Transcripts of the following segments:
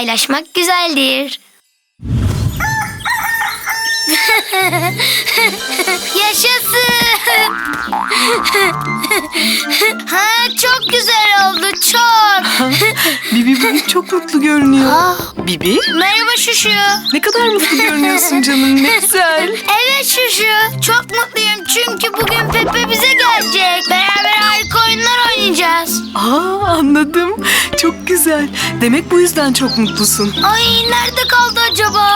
Paylaşmak güzeldir. Yaşasın. ha, çok güzel oldu çok. Bibi bugün çok mutlu görünüyor. Bibi merhaba Şuşu. ne kadar mutlu görünüyorsun canım ne güzel. Evet Şuşu. Çok mutluyum çünkü bugün Pepe bize gelecek. Beraber harika oyunlar oynayacağız. Aa anladım. Çok güzel. Demek bu yüzden çok mutlusun. Ay nerede kaldı acaba?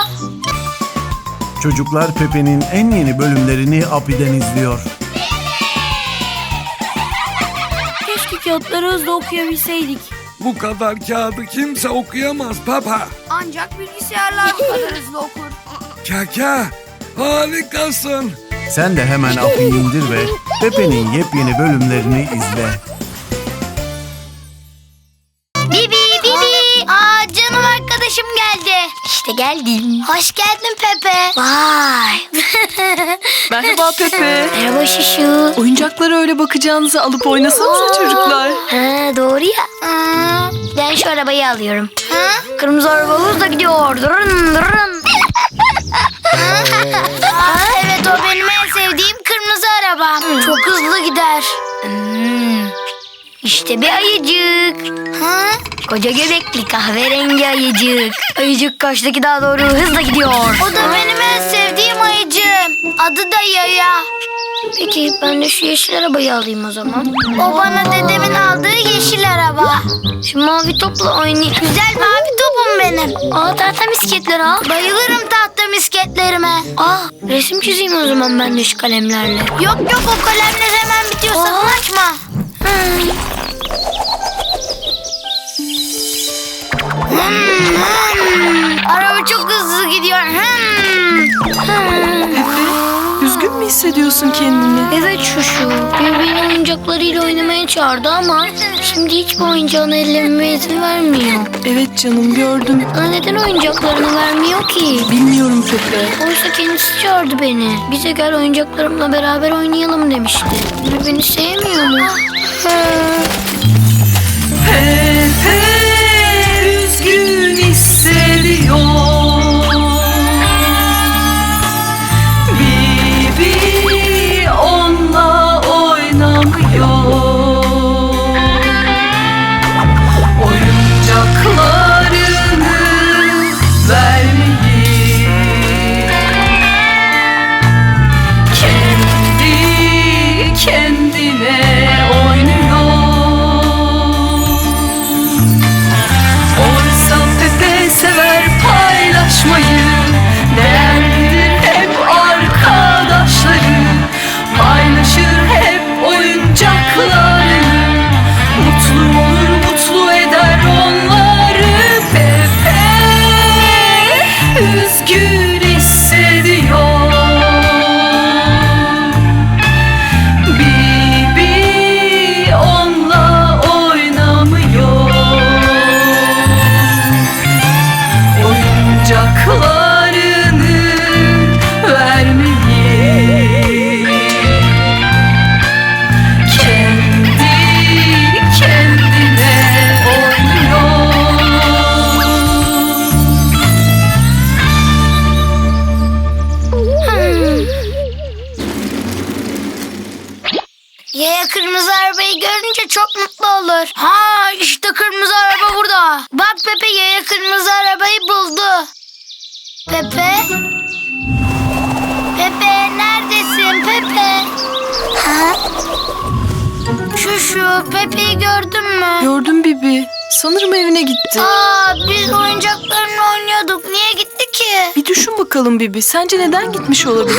Çocuklar Pepe'nin en yeni bölümlerini Api'den izliyor. Keşke kağıtları hızlı okuyabilseydik. Bu kadar kağıdı kimse okuyamaz papa. Ancak bilgisayarlar bu kadar hızlı okur. Kaka harikasın. Sen de hemen Api'yi indir ve Pepe'nin yepyeni bölümlerini izle. İşte geldim. Hoş geldin Pepe. Vay. Merhaba Pepe. Merhaba Şuşu. Oyuncaklara öyle bakacağınıza alıp oynasanıza çocuklar. Ha, doğru ya. Aa, ben şu arabayı alıyorum. Ha? Kırmızı arabamız da gidiyor. Durun durun. Aa, evet o benim en sevdiğim kırmızı araba. Çok hızlı gider. Hmm. İşte bir ayıcık. Ha? Koca göbekli kahverengi ayıcık. Ayıcık kaçtaki daha doğru hızla gidiyor. O da benim en sevdiğim ayıcığım. Adı da Yaya. Peki ben de şu yeşil arabayı alayım o zaman. O bana dedemin aldığı yeşil araba. Şu mavi topla oynayayım. Güzel mavi topum benim. Aa tahta misketler al. Bayılırım tahta misketlerime. Aa resim çizeyim o zaman ben de şu kalemlerle. Yok yok o kalemler hemen bitiyor sakın açma. Hmm. Hmm, hmm. Araba çok hızlı gidiyor. Hmm. Hmm. Mü hissediyorsun kendini? Evet şuşu. Bir beni oyuncaklarıyla oynamaya çağırdı ama şimdi hiçbir oyuncağını ellememe izin vermiyor. Evet canım gördüm. Bana neden oyuncaklarını vermiyor ki? Bilmiyorum Pepe. Oysa kendisi çağırdı beni. Bize gel oyuncaklarımla beraber oynayalım demişti. Bir beni sevmiyor mu? Pepe olur. Ha işte kırmızı araba burada. Bak Pepe yaya kırmızı arabayı buldu. Pepe? Pepe neredesin Pepe? Ha? Şu şu Pepe'yi gördün mü? Gördüm Bibi. Sanırım evine gitti. Aa biz oyuncaklarla oynuyorduk. Niye gitti ki? Bir düşün bakalım Bibi. Sence neden gitmiş olabilir?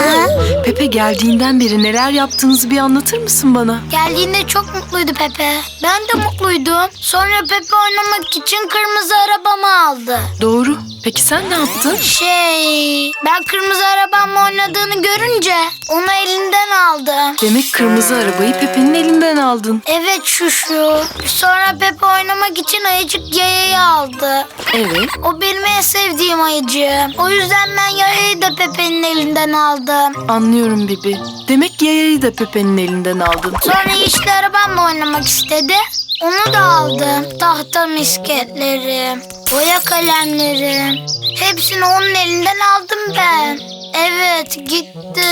Pepe geldiğinden beri neler yaptığınızı bir anlatır mısın bana? Geldiğinde çok mutluydu Pepe. Ben de mutluydum. Sonra Pepe oynamak için kırmızı arabamı aldı. Doğru. Peki sen ne yaptın? Şey, ben kırmızı arabamla oynadığını görünce onu elinden aldım. Demek kırmızı arabayı Pepe'nin elinden aldın. Evet şu şu. Sonra Pepe oynamak için ayıcık yayayı aldı. Evet. O benim en sevdiğim ayıcığım. O yüzden ben yayayı da Pepe'nin elinden aldım. Anlıyorum Bibi. Demek yayayı da Pepe'nin elinden aldın. Sonra yeşil arabamla oynamak istedi. Onu da aldım. Tahta misketleri. Boya kalemlerim. Hepsini onun elinden aldım ben. Evet gitti.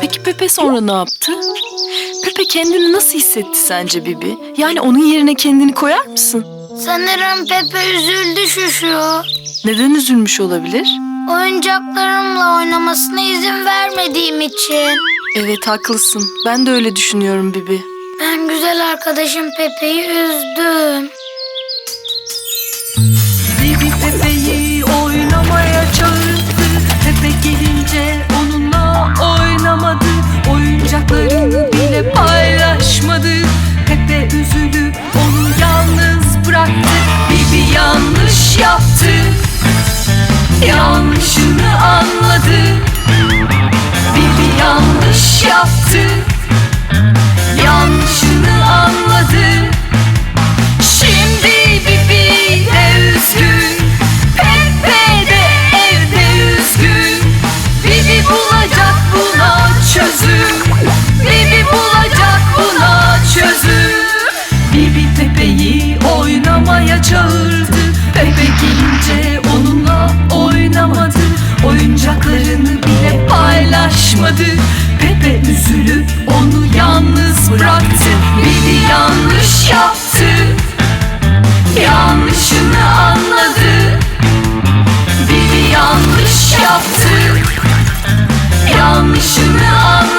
Peki Pepe sonra ne yaptı? Pepe kendini nasıl hissetti sence Bibi? Yani onun yerine kendini koyar mısın? Sanırım Pepe üzüldü şuşu. Neden üzülmüş olabilir? Oyuncaklarımla oynamasına izin vermediğim için. Evet haklısın. Ben de öyle düşünüyorum Bibi. Ben güzel arkadaşım Pepe'yi üzdüm. Bibi Pepe'yi oynamaya çağırdı. Pepe gelince onunla oynamadı. Oyuncaklarını bile paylaşmadı. Pepe üzülüp onu yalnız bıraktı. Bibi yanlış yaptı. Yanlışını anladı. Bibi yanlış yaptı. Yanlışını anladı. Şimdi Bibi de üzgün. Pepe de evde üzgün. Bibi bulacak buna çözüm. Bibi bulacak buna çözüm. Bibi Pepe'yi oynamaya çağırdı. Pepe gelince onunla oynamadı. Oyuncaklarını bile paylaşmadı. Pepe üzülüp onu yalnız bıraktı. Bibi yanlış yaptı. Yanlışını anladı. Bibi yanlış yaptı. Yanlışını anladı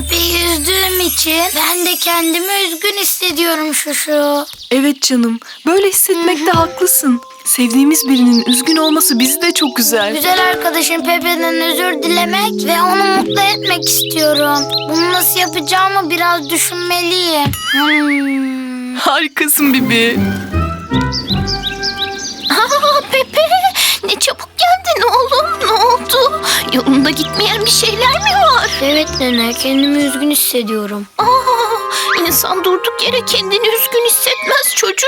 Pepe'yi üzdüğüm için ben de kendimi üzgün hissediyorum şuşu. Evet canım böyle hissetmekte haklısın Sevdiğimiz birinin üzgün olması bizi de çok güzel Güzel arkadaşım Pepe'den özür dilemek ve onu mutlu etmek istiyorum. Bunu nasıl yapacağımı biraz düşünmeliyim. Hmm. Harikasın Bibi Aa, Pepe ne çabuk geldin oğlum ne oldu? Yolunda gitmeyen bir şeyler mi var? Evet nene kendimi üzgün hissediyorum. Aa, insan durduk yere kendini üzgün hissetmez çocuğum.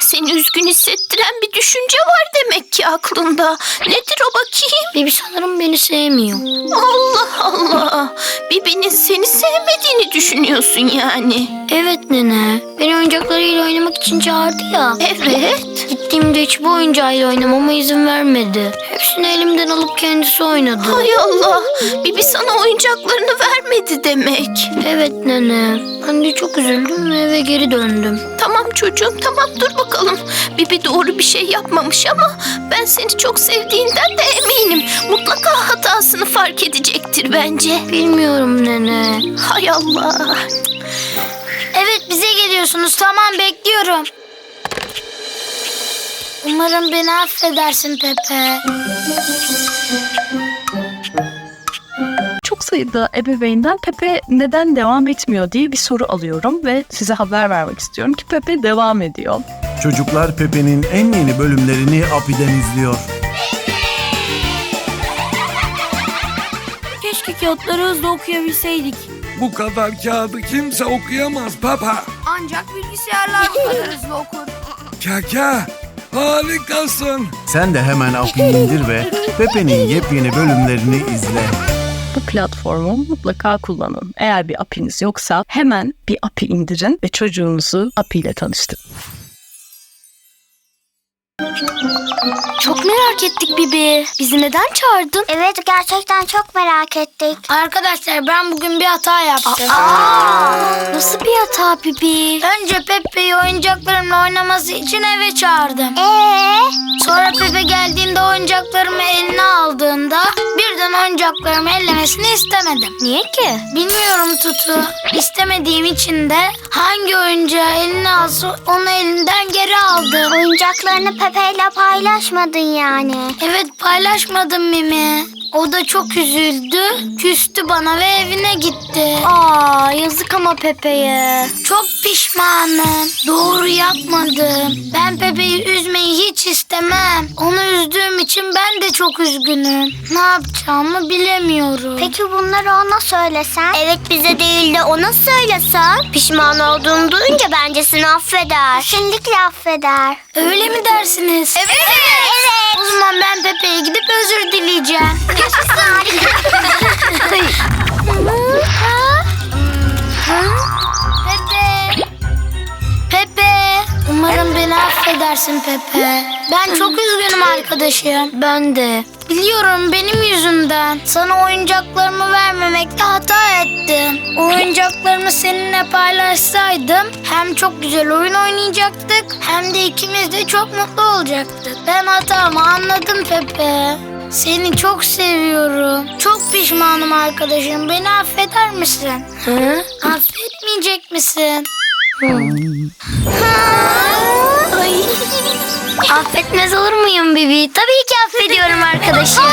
Seni üzgün hissettiren bir düşünce var demek ki aklında. Nedir o bakayım? Bibi sanırım beni sevmiyor. Allah Allah. Bibi'nin seni sevmediğini düşünüyorsun yani. Evet nene. Beni oyuncaklarıyla oynamak için çağırdı ya. Evet. Gittiğimde hiçbir oyuncağıyla oynamama izin vermedi. Hepsini elimden alıp kendisi oynadı. Hay Allah. Bibi sana oyuncaklarını vermedi demek. Evet nene. Ben de çok üzüldüm ve eve geri döndüm. Tamam çocuğum tamam dur bakalım. Bibi doğru bir şey yapmamış ama ben seni çok sevdiğinden de eminim. Mutlaka hatasını fark edecektir bence. Bilmiyorum nene. Hay Allah. Evet bize geliyorsunuz. Tamam bekliyorum. Umarım beni affedersin Pepe. Çok sayıda ebeveynden Pepe neden devam etmiyor diye bir soru alıyorum ve size haber vermek istiyorum ki Pepe devam ediyor. Çocuklar Pepe'nin en yeni bölümlerini Api'den izliyor. Keşke kağıtları hızlı okuyabilseydik. Bu kadar kağıdı kimse okuyamaz Papa. Ancak bilgisayarlar bu kadar hızlı okur. Kaka harikasın. Sen de hemen Api'yi indir ve Pepe'nin yepyeni bölümlerini izle. Bu platformu mutlaka kullanın. Eğer bir apiniz yoksa hemen bir api indirin ve çocuğunuzu api ile tanıştırın. Çok merak ettik Bibi. Bizi neden çağırdın? Evet gerçekten çok merak ettik. Arkadaşlar ben bugün bir hata yaptım. Nasıl bir hata Bibi? Önce Pepe'yi oyuncaklarımla oynaması için eve çağırdım. Ee, Sonra Pepe geldiğinde oyuncaklarımı eline aldığında birden oyuncaklarımı ellemesini istemedim. niye ki? Bilmiyorum Tutu. İstemediğim için de hangi oyuncağı eline alsa onu elinden geri aldım. Oyuncaklarını Pepe paylaşmadın yani. Evet paylaşmadım Mimi. O da çok üzüldü. Küstü bana ve evine gitti. Aa yazık ama Pepe'ye. Çok pişmanım. Doğru yapmadım. Ben Pepe'yi üzmeyi hiç istemem. Onu üzdüğüm için ben de çok üzgünüm. Ne yapacağımı bilemiyorum. Peki bunları ona söylesen? Evet bize değil de ona söylesen. Pişman olduğunu duyunca bence seni affeder. Kesinlikle affeder. Öyle mi dersiniz? Evet. Evet. O zaman ben Pepe'ye gidip özür dileyeceğim. Pepe. Pepe. Umarım beni affedersin Pepe. Ben çok üzgünüm arkadaşım. Ben de. Biliyorum benim yüzümden. Sana oyuncaklarımı vermemekte hata ettim. Oyuncaklarımı seninle paylaşsaydım hem çok güzel oyun oynayacaktık hem de ikimiz de çok mutlu olacaktık. Ben hatamı anladım Pepe. Seni çok seviyorum. Çok pişmanım arkadaşım. Beni affeder misin? Hı? Affetmeyecek misin? Affetmez olur muyum Bibi? Tabii ki affediyorum arkadaşım.